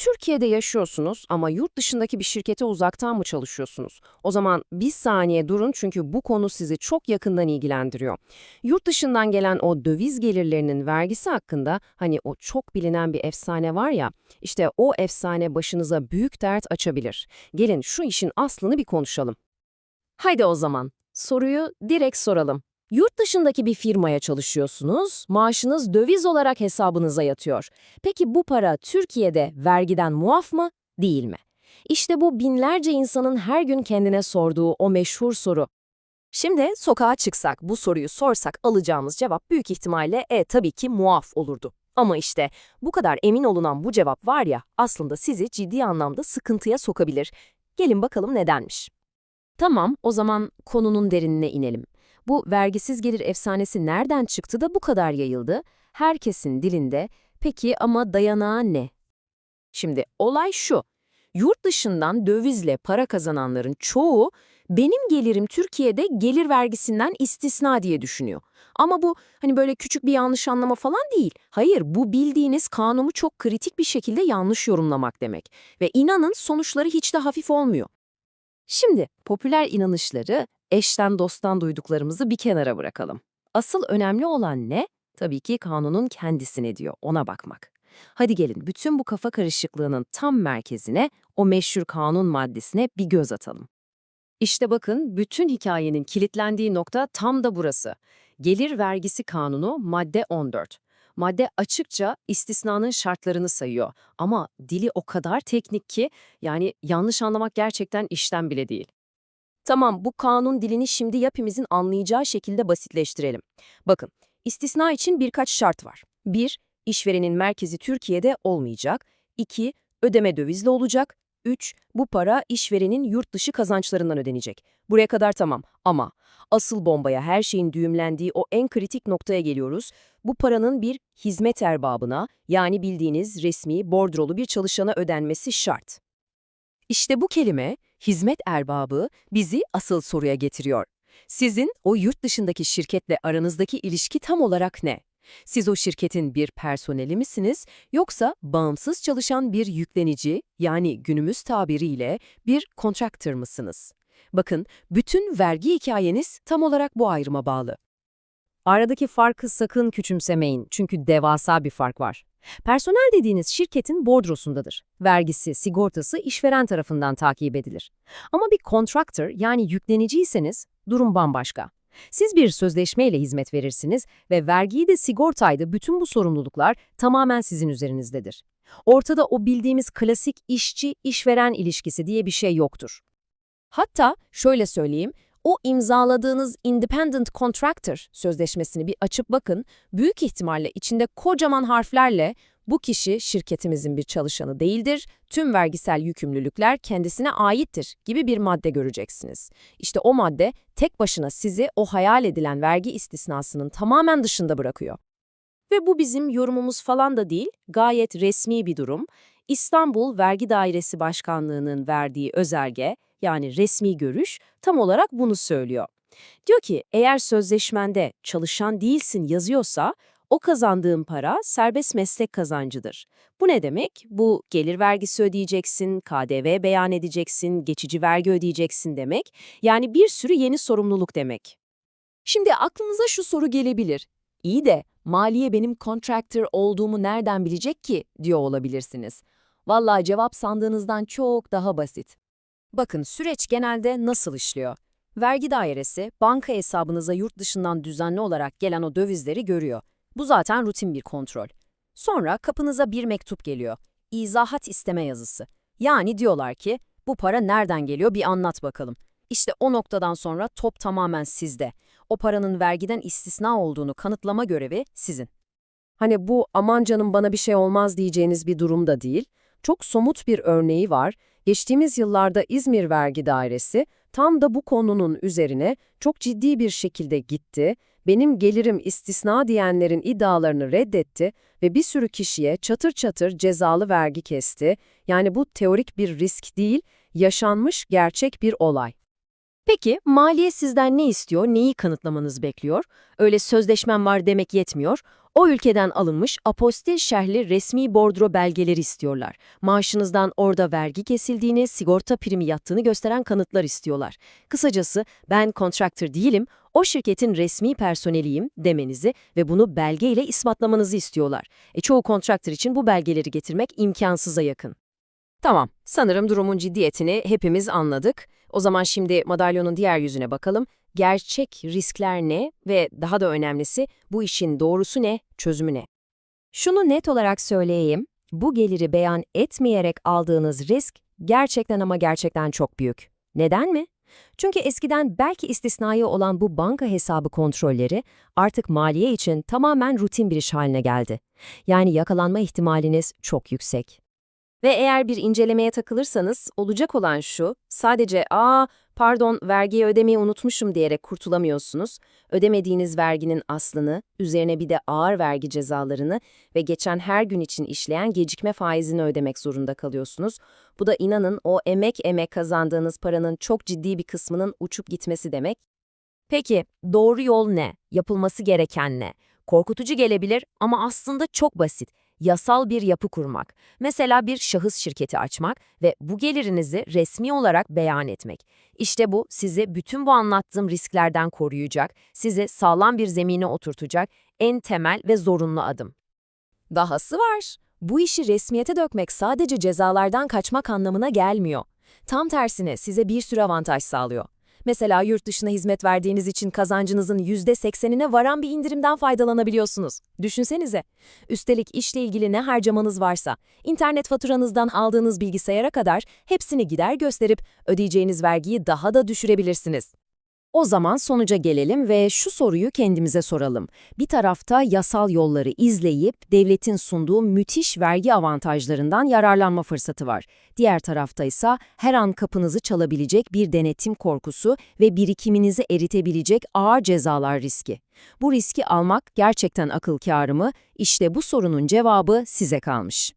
Türkiye'de yaşıyorsunuz ama yurt dışındaki bir şirkete uzaktan mı çalışıyorsunuz? O zaman bir saniye durun çünkü bu konu sizi çok yakından ilgilendiriyor. Yurt dışından gelen o döviz gelirlerinin vergisi hakkında hani o çok bilinen bir efsane var ya, işte o efsane başınıza büyük dert açabilir. Gelin şu işin aslını bir konuşalım. Haydi o zaman soruyu direkt soralım. Yurt dışındaki bir firmaya çalışıyorsunuz, maaşınız döviz olarak hesabınıza yatıyor. Peki bu para Türkiye'de vergiden muaf mı, değil mi? İşte bu binlerce insanın her gün kendine sorduğu o meşhur soru. Şimdi sokağa çıksak, bu soruyu sorsak alacağımız cevap büyük ihtimalle e tabii ki muaf olurdu. Ama işte bu kadar emin olunan bu cevap var ya aslında sizi ciddi anlamda sıkıntıya sokabilir. Gelin bakalım nedenmiş. Tamam, o zaman konunun derinine inelim. Bu vergisiz gelir efsanesi nereden çıktı da bu kadar yayıldı? Herkesin dilinde. Peki ama dayanağı ne? Şimdi olay şu. Yurt dışından dövizle para kazananların çoğu benim gelirim Türkiye'de gelir vergisinden istisna diye düşünüyor. Ama bu hani böyle küçük bir yanlış anlama falan değil. Hayır bu bildiğiniz kanunu çok kritik bir şekilde yanlış yorumlamak demek. Ve inanın sonuçları hiç de hafif olmuyor. Şimdi popüler inanışları, eşten dosttan duyduklarımızı bir kenara bırakalım. Asıl önemli olan ne? Tabii ki kanunun kendisine diyor, ona bakmak. Hadi gelin bütün bu kafa karışıklığının tam merkezine, o meşhur kanun maddesine bir göz atalım. İşte bakın bütün hikayenin kilitlendiği nokta tam da burası. Gelir vergisi kanunu madde 14. Madde açıkça istisnanın şartlarını sayıyor ama dili o kadar teknik ki yani yanlış anlamak gerçekten işten bile değil. Tamam bu kanun dilini şimdi hepimizin anlayacağı şekilde basitleştirelim. Bakın istisna için birkaç şart var. 1. İşverenin merkezi Türkiye'de olmayacak. 2. Ödeme dövizli olacak. 3. Bu para işverenin yurt dışı kazançlarından ödenecek. Buraya kadar tamam ama asıl bombaya her şeyin düğümlendiği o en kritik noktaya geliyoruz. Bu paranın bir hizmet erbabına yani bildiğiniz resmi bordrolu bir çalışana ödenmesi şart. İşte bu kelime, hizmet erbabı, bizi asıl soruya getiriyor. Sizin o yurt dışındaki şirketle aranızdaki ilişki tam olarak ne? Siz o şirketin bir personeli misiniz yoksa bağımsız çalışan bir yüklenici yani günümüz tabiriyle bir contractor mısınız? Bakın bütün vergi hikayeniz tam olarak bu ayrıma bağlı. Aradaki farkı sakın küçümsemeyin çünkü devasa bir fark var. Personel dediğiniz şirketin bordrosundadır. Vergisi, sigortası işveren tarafından takip edilir. Ama bir contractor yani yükleniciyseniz durum bambaşka. Siz bir sözleşmeyle hizmet verirsiniz ve vergiyi de sigortaydı bütün bu sorumluluklar tamamen sizin üzerinizdedir. Ortada o bildiğimiz klasik işçi-işveren ilişkisi diye bir şey yoktur. Hatta şöyle söyleyeyim, o imzaladığınız Independent Contractor sözleşmesini bir açıp bakın, büyük ihtimalle içinde kocaman harflerle bu kişi şirketimizin bir çalışanı değildir, tüm vergisel yükümlülükler kendisine aittir gibi bir madde göreceksiniz. İşte o madde tek başına sizi o hayal edilen vergi istisnasının tamamen dışında bırakıyor. Ve bu bizim yorumumuz falan da değil, gayet resmi bir durum. İstanbul Vergi Dairesi Başkanlığı'nın verdiği özelge, yani resmi görüş tam olarak bunu söylüyor. Diyor ki eğer sözleşmende çalışan değilsin yazıyorsa o kazandığın para serbest meslek kazancıdır. Bu ne demek? Bu gelir vergisi ödeyeceksin, KDV beyan edeceksin, geçici vergi ödeyeceksin demek. Yani bir sürü yeni sorumluluk demek. Şimdi aklınıza şu soru gelebilir. İyi de maliye benim contractor olduğumu nereden bilecek ki diyor olabilirsiniz. Vallahi cevap sandığınızdan çok daha basit. Bakın süreç genelde nasıl işliyor? Vergi dairesi banka hesabınıza yurt dışından düzenli olarak gelen o dövizleri görüyor. Bu zaten rutin bir kontrol. Sonra kapınıza bir mektup geliyor. İzahat isteme yazısı. Yani diyorlar ki bu para nereden geliyor bir anlat bakalım. İşte o noktadan sonra top tamamen sizde. O paranın vergiden istisna olduğunu kanıtlama görevi sizin. Hani bu aman canım bana bir şey olmaz diyeceğiniz bir durum da değil. Çok somut bir örneği var. Geçtiğimiz yıllarda İzmir Vergi Dairesi tam da bu konunun üzerine çok ciddi bir şekilde gitti, benim gelirim istisna diyenlerin iddialarını reddetti ve bir sürü kişiye çatır çatır cezalı vergi kesti. Yani bu teorik bir risk değil, yaşanmış gerçek bir olay. Peki maliye sizden ne istiyor, neyi kanıtlamanız bekliyor? Öyle sözleşmem var demek yetmiyor. O ülkeden alınmış apostil şerhli resmi bordro belgeleri istiyorlar. Maaşınızdan orada vergi kesildiğini, sigorta primi yattığını gösteren kanıtlar istiyorlar. Kısacası ben contractor değilim, o şirketin resmi personeliyim demenizi ve bunu belgeyle ispatlamanızı istiyorlar. E, çoğu contractor için bu belgeleri getirmek imkansıza yakın. Tamam, sanırım durumun ciddiyetini hepimiz anladık. O zaman şimdi madalyonun diğer yüzüne bakalım. Gerçek riskler ne ve daha da önemlisi bu işin doğrusu ne, çözümü ne? Şunu net olarak söyleyeyim, bu geliri beyan etmeyerek aldığınız risk gerçekten ama gerçekten çok büyük. Neden mi? Çünkü eskiden belki istisnai olan bu banka hesabı kontrolleri artık maliye için tamamen rutin bir iş haline geldi. Yani yakalanma ihtimaliniz çok yüksek. Ve eğer bir incelemeye takılırsanız olacak olan şu, sadece ''aa pardon vergiyi ödemeyi unutmuşum'' diyerek kurtulamıyorsunuz. Ödemediğiniz verginin aslını, üzerine bir de ağır vergi cezalarını ve geçen her gün için işleyen gecikme faizini ödemek zorunda kalıyorsunuz. Bu da inanın o emek emek kazandığınız paranın çok ciddi bir kısmının uçup gitmesi demek. Peki doğru yol ne? Yapılması gereken ne? Korkutucu gelebilir ama aslında çok basit yasal bir yapı kurmak. Mesela bir şahıs şirketi açmak ve bu gelirinizi resmi olarak beyan etmek. İşte bu sizi bütün bu anlattığım risklerden koruyacak, sizi sağlam bir zemine oturtacak en temel ve zorunlu adım. Dahası var. Bu işi resmiyete dökmek sadece cezalardan kaçmak anlamına gelmiyor. Tam tersine size bir sürü avantaj sağlıyor. Mesela yurt dışına hizmet verdiğiniz için kazancınızın %80'ine varan bir indirimden faydalanabiliyorsunuz. Düşünsenize. Üstelik işle ilgili ne harcamanız varsa, internet faturanızdan aldığınız bilgisayara kadar hepsini gider gösterip ödeyeceğiniz vergiyi daha da düşürebilirsiniz. O zaman sonuca gelelim ve şu soruyu kendimize soralım. Bir tarafta yasal yolları izleyip devletin sunduğu müthiş vergi avantajlarından yararlanma fırsatı var. Diğer tarafta ise her an kapınızı çalabilecek bir denetim korkusu ve birikiminizi eritebilecek ağır cezalar riski. Bu riski almak gerçekten akıl kârı mı? İşte bu sorunun cevabı size kalmış.